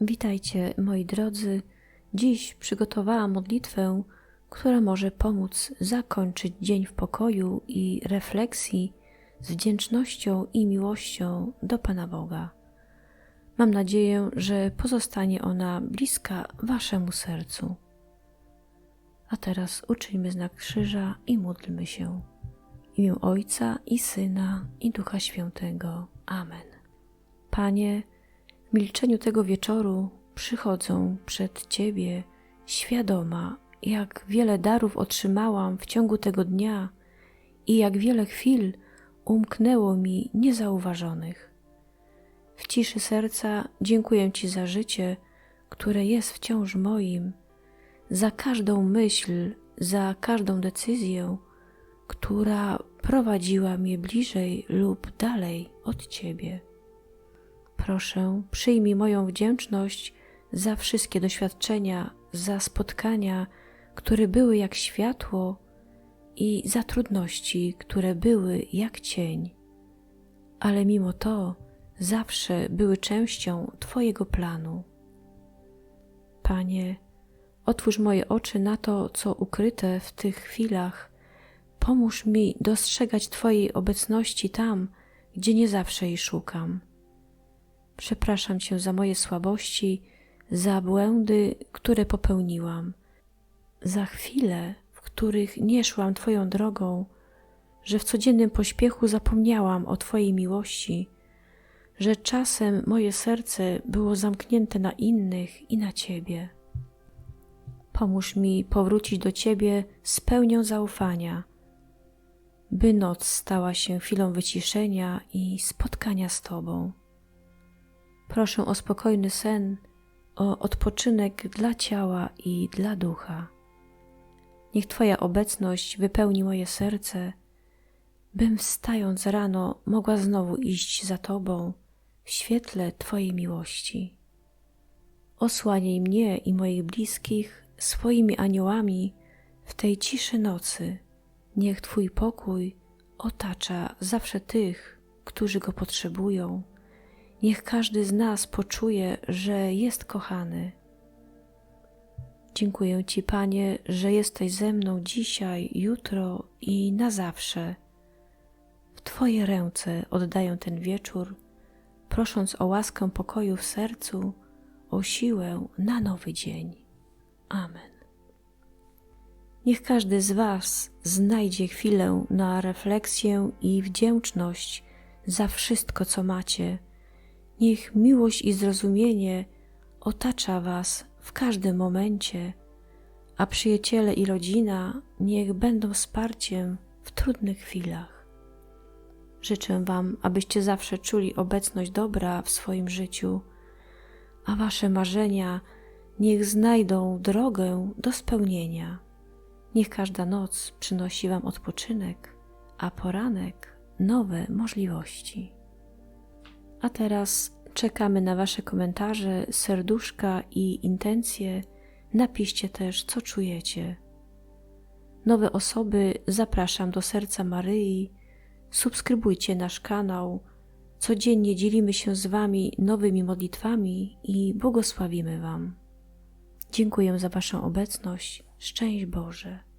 Witajcie, moi drodzy. Dziś przygotowałam modlitwę, która może pomóc zakończyć dzień w pokoju i refleksji z wdzięcznością i miłością do Pana Boga. Mam nadzieję, że pozostanie ona bliska Waszemu sercu. A teraz uczyńmy znak krzyża i módlmy się. W imię Ojca i Syna i Ducha Świętego. Amen. Panie, milczeniu tego wieczoru przychodzę przed Ciebie świadoma, jak wiele darów otrzymałam w ciągu tego dnia i jak wiele chwil umknęło mi niezauważonych. W ciszy serca dziękuję Ci za życie, które jest wciąż moim, za każdą myśl, za każdą decyzję, która prowadziła mnie bliżej lub dalej od Ciebie. Proszę, przyjmij moją wdzięczność za wszystkie doświadczenia, za spotkania, które były jak światło i za trudności, które były jak cień. Ale mimo to zawsze były częścią Twojego planu. Panie, otwórz moje oczy na to, co ukryte w tych chwilach. Pomóż mi dostrzegać Twojej obecności tam, gdzie nie zawsze jej szukam. Przepraszam Cię za moje słabości, za błędy, które popełniłam, za chwile, w których nie szłam Twoją drogą, że w codziennym pośpiechu zapomniałam o Twojej miłości, że czasem moje serce było zamknięte na innych i na Ciebie. Pomóż mi powrócić do Ciebie z pełnią zaufania, by noc stała się chwilą wyciszenia i spotkania z Tobą. Proszę o spokojny sen, o odpoczynek dla ciała i dla ducha. Niech Twoja obecność wypełni moje serce, bym wstając rano mogła znowu iść za Tobą w świetle Twojej miłości. Osłaniaj mnie i moich bliskich swoimi aniołami w tej ciszy nocy. Niech Twój pokój otacza zawsze tych, którzy go potrzebują. Niech każdy z nas poczuje, że jest kochany. Dziękuję Ci, Panie, że jesteś ze mną dzisiaj, jutro i na zawsze. W Twoje ręce oddaję ten wieczór, prosząc o łaskę pokoju w sercu, o siłę na nowy dzień. Amen. Niech każdy z Was znajdzie chwilę na refleksję i wdzięczność za wszystko, co macie. Niech miłość i zrozumienie otacza Was w każdym momencie, a przyjaciele i rodzina niech będą wsparciem w trudnych chwilach. Życzę Wam, abyście zawsze czuli obecność dobra w swoim życiu, a Wasze marzenia niech znajdą drogę do spełnienia. Niech każda noc przynosi Wam odpoczynek, a poranek nowe możliwości. A teraz czekamy na Wasze komentarze, serduszka i intencje. Napiszcie też, co czujecie. Nowe osoby zapraszam do serca Maryi. Subskrybujcie nasz kanał. Codziennie dzielimy się z Wami nowymi modlitwami i błogosławimy Wam. Dziękuję za Waszą obecność. Szczęść Boże.